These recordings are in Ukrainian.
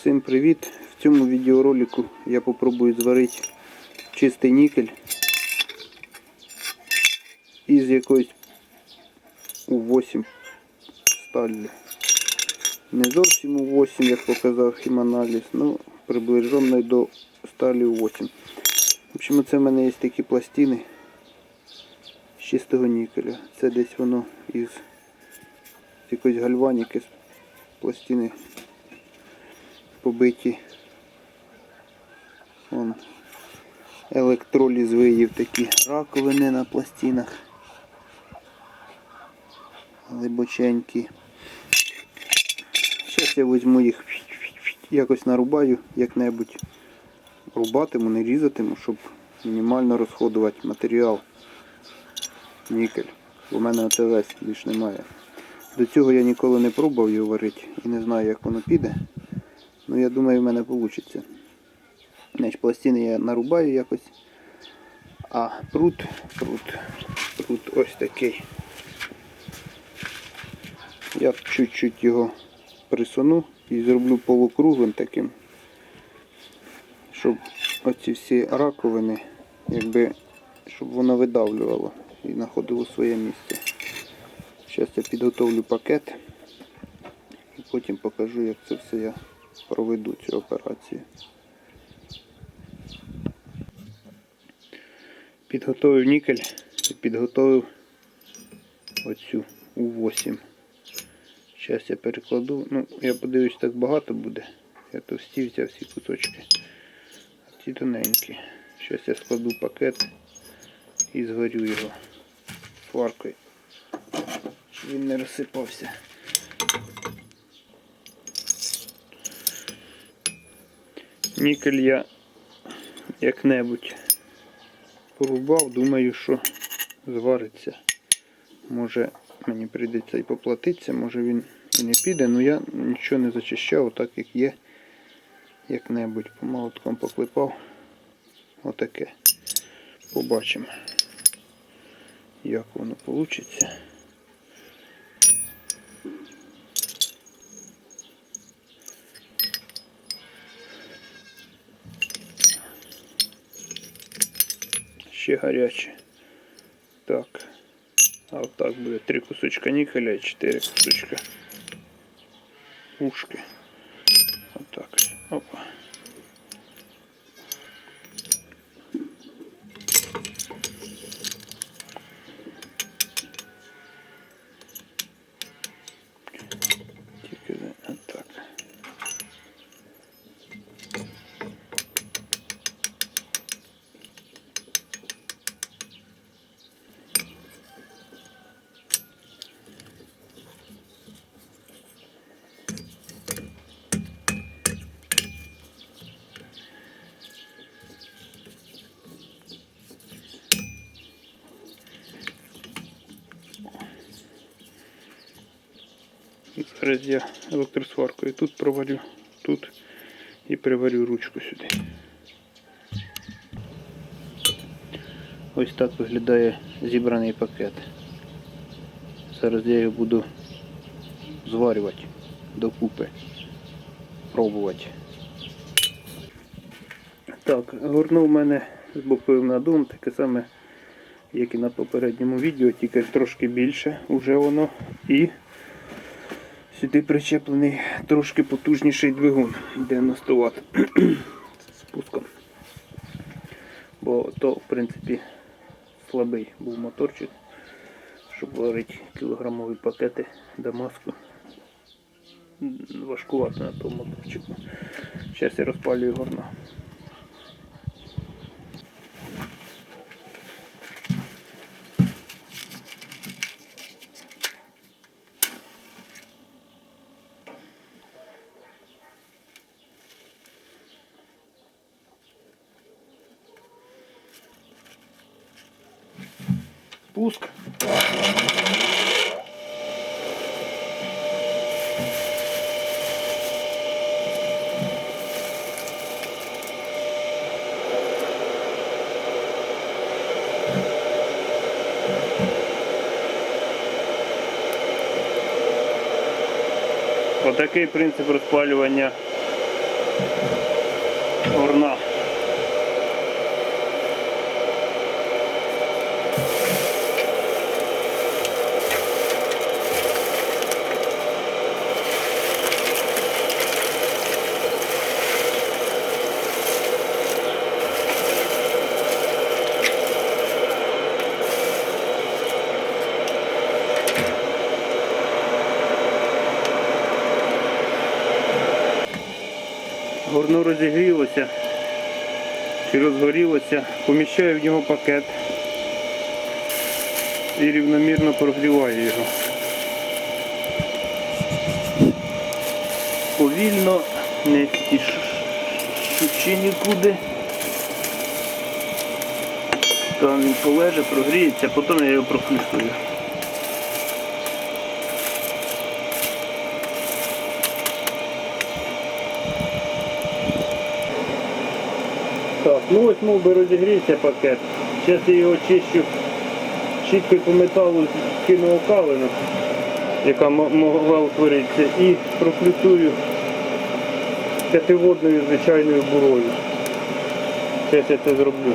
Всім привіт! В цьому відеоролику я попробую зварити чистий нікель із якоїсь У8 сталі. Не зовсім У8, як показав хіманаліз, ну приближено до сталі У8. В общем, це в мене є такі пластини з чистого нікеля. Це десь воно із якоїсь гальваніки з пластини побиті. Вон електроліз виїв такі раковини на пластинах. Глибоченькі. Зараз я візьму їх, якось нарубаю, як-небудь рубатиму, не різатиму, щоб мінімально розходувати матеріал. Нікель. У мене оце весь більш немає. До цього я ніколи не пробував його варити і не знаю, як воно піде. Ну я думаю, в мене вийде. Значить, пластини я нарубаю якось. А прут, прут, прут ось такий. Я чуть-чуть його присуну і зроблю полукруглим таким, щоб оці всі раковини, якби, щоб воно видавлювало і знаходило своє місце. Зараз я підготовлю пакет і потім покажу, як це все я проведу цю операцію. Підготовив нікель і підготовив оцю У8. Зараз я перекладу. Ну, я подивлюсь, так багато буде. Я товстів взяв всі кусочки. А ці тоненькі. Зараз я складу пакет і згорю його сваркою, щоб він не розсипався. Нікель я як-небудь порубав, думаю, що звариться. Може мені прийдеться і поплатитися, може він і не піде, але я нічого не зачищав, так як є. Як-небудь помолотком поклепав. Отаке. Побачимо, як воно вийде. Ще гаряче. Так. А отак буде три кусочка нікеля і чотири кусочка ушки. Отак. Опа. Зараз я електросваркою тут проварю, тут і приварю ручку сюди. Ось так виглядає зібраний пакет. Зараз я його буду зварювати докупи, пробувати. Так, горно в мене з боковим надувом, таке саме, як і на попередньому відео, тільки трошки більше вже воно. І Сюди причеплений трошки потужніший двигун 90 Вт з спуском. Бо то, в принципі, слабий був моторчик, щоб варити кілограмові пакети Дамаску. Важкувато на тому моторчику. Зараз я розпалюю горно. Пуск. Отакий принцип розпалювання Горно розігрілося чи розгорілося, поміщаю в нього пакет і рівномірно прогріваю його. Повільно, не спішучи нікуди. Там він полеже, прогріється, потім я його профлюсую. Ну ось мов би розігрівся пакет. Зараз я його чищу щіткою по металу кину окалину, яка могла утворитися, і профлюсую п'ятиводною звичайною бурою. Зараз я це зроблю.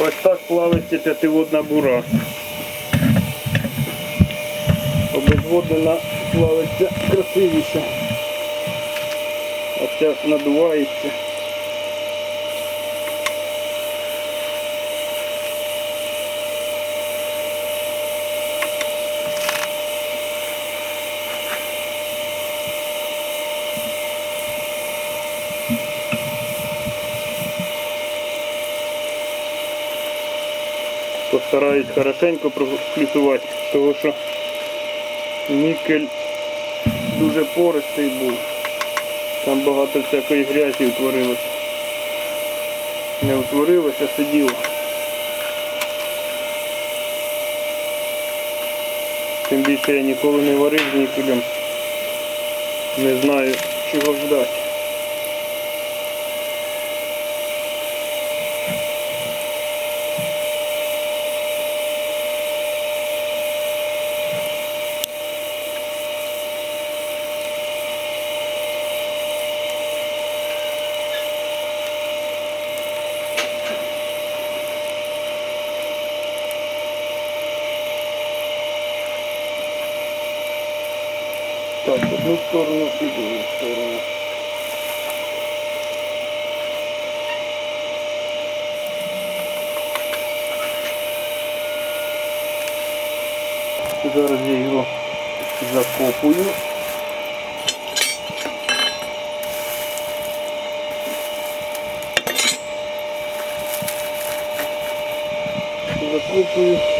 Ось так плавиться п'ятиводна бура. Обезводнена плавиться красивіше. А ця надувається. Постараюсь хорошенько профлюсувати, тому що нікель дуже пористий був. Там багато всякої грязі утворилося. Не утворилося, сиділо. Тим більше я ніколи не варив з нікелем. Не знаю, чого ждати. Так, одну сторону і другу сторону. Зараз я його закопую. Закопую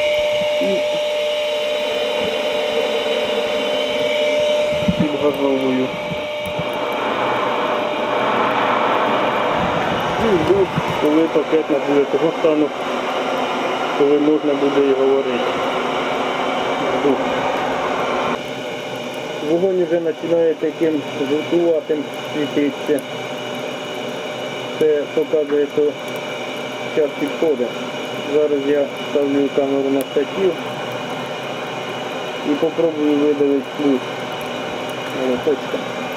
підгазовую. І жду, коли пакет набуде того стану, коли можна буде його варити. Жду. Вогонь вже починає таким жовтуватим світитися. Це показує, що час підходить. Зараз я ставлю камеру на штатів і попробую видавити плюс. 俺声聞こえ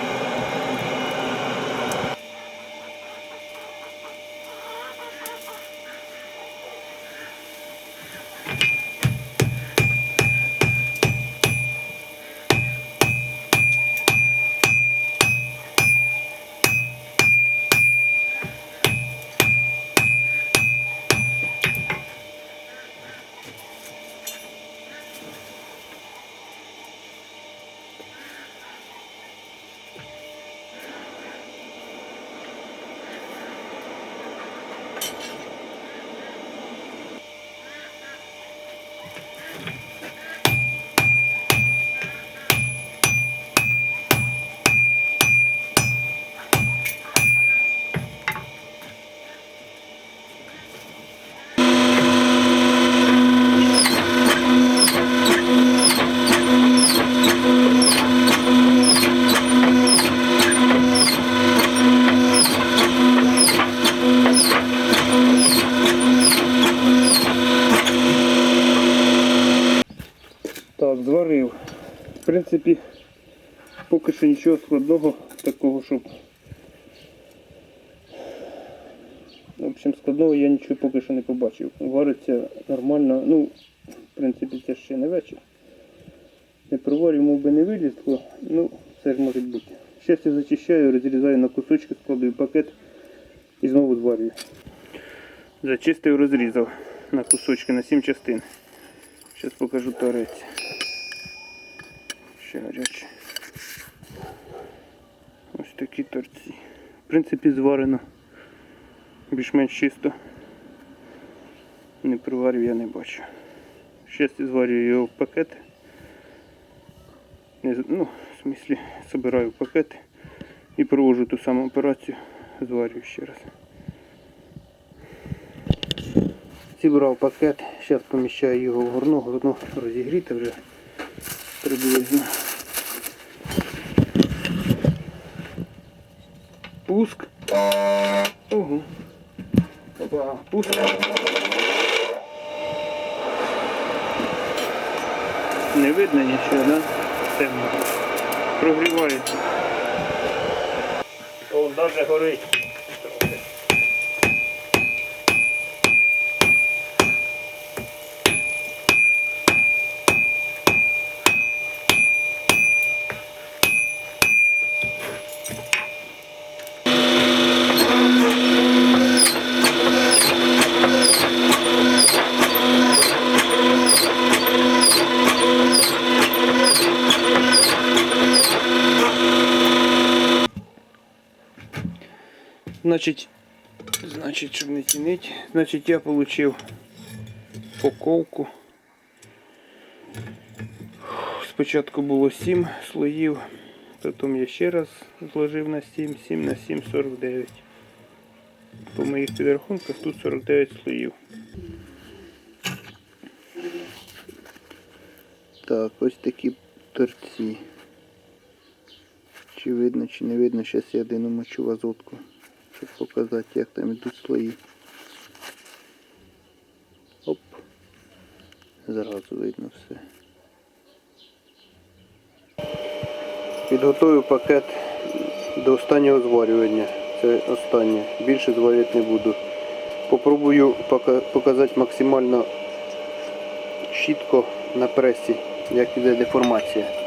нічого складного такого, щоб. В общем, складного я нічого поки що не побачив. Вариться нормально. Ну, в принципі, це ще не вечір. Не проварю, мов би не вилізло, ну, все ж може бути. Зараз я зачищаю, розрізаю на кусочки, складую пакет і знову зварюю. Зачистив, розрізав на кусочки на 7 частин. Зараз покажу торець. Ще гарячий. Такі торці. В принципі, зварено більш-менш чисто. Не приварив я не бачу. Я зварюю його в пакет. Не, ну, в смислі, собираю в пакет і провожу ту саму операцію, зварюю ще раз. Зібрав пакет, зараз поміщаю його в горно, горно розігріти вже приблизно. Пуск. Ого. Опа, пуск. Не видно нічого, да? Темно. Прогрівається. Он даже горить. Значить, значить, щоб не тінить, значить я отримав упаковку. Спочатку було 7 слоїв, потім я ще раз зложив на 7, 7 на 7, 49. По моїх підрахунках тут 49 слоїв. Так, ось такі торці. Чи видно, чи не видно, зараз я один намочу в азотку, щоб показати, як там йдуть слої. Оп. Зразу видно все. Підготую пакет до останнього зварювання. Це останнє. Більше зварювати не буду. Попробую показати максимально чітко на пресі, як іде деформація.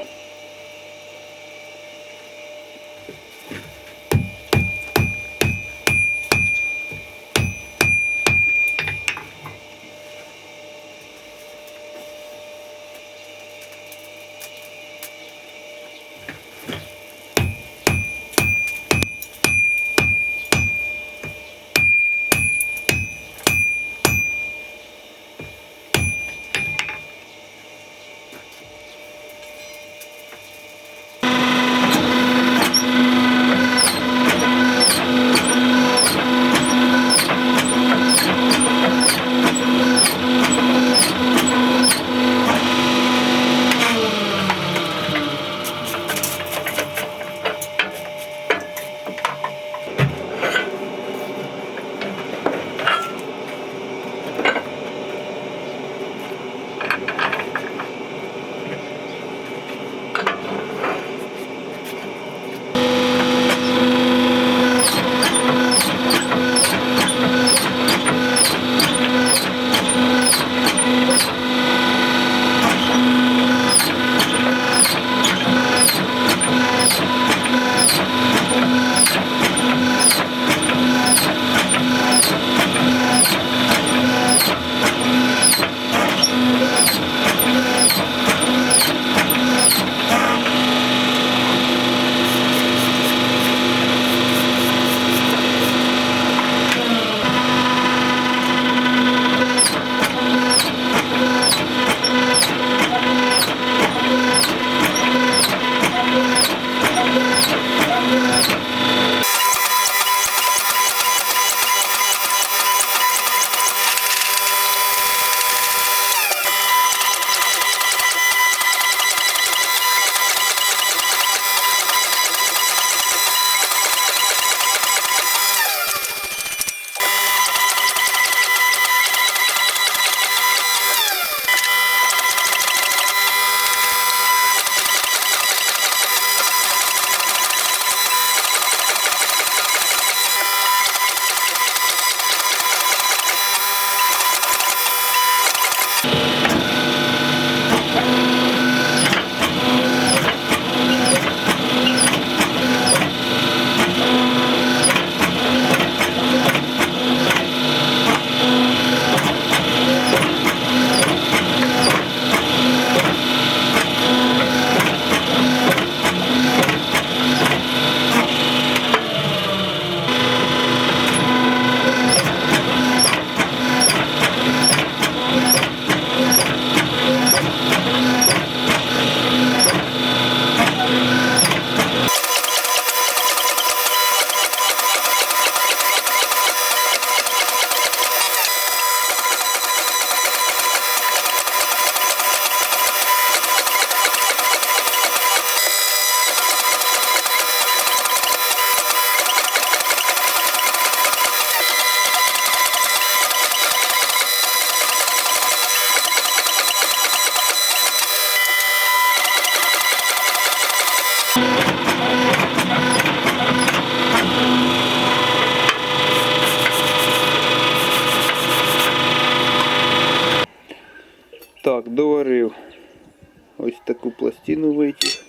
Пластину витяг.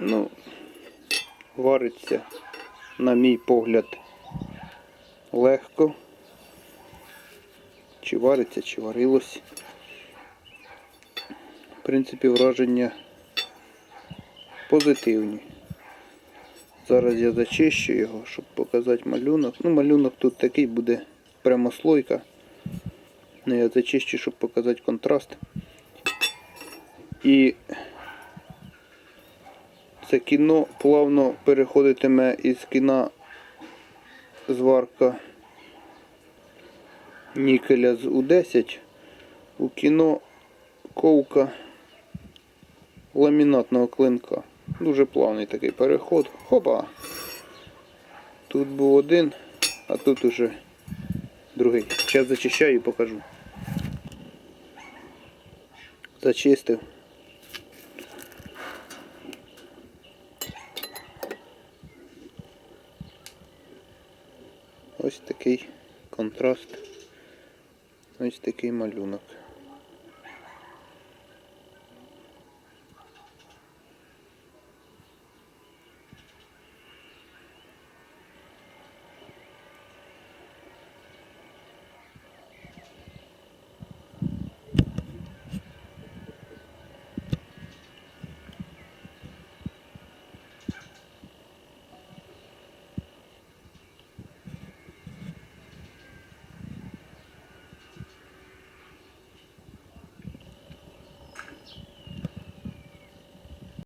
Ну, вариться, на мій погляд, легко. Чи вариться, чи варилось. В принципі, враження позитивні. Зараз я зачищу його, щоб показати малюнок. Ну, малюнок тут такий буде прямослойка. Ну, я зачищу, щоб показати контраст. І це кіно плавно переходитиме із кіна зварка нікеля з У10 у кіно ковка ламінатного клинка. Дуже плавний такий переход. Хопа! Тут був один, а тут уже другий. Зараз зачищаю і покажу. Зачистив. Ось такий контраст. Ось такий малюнок.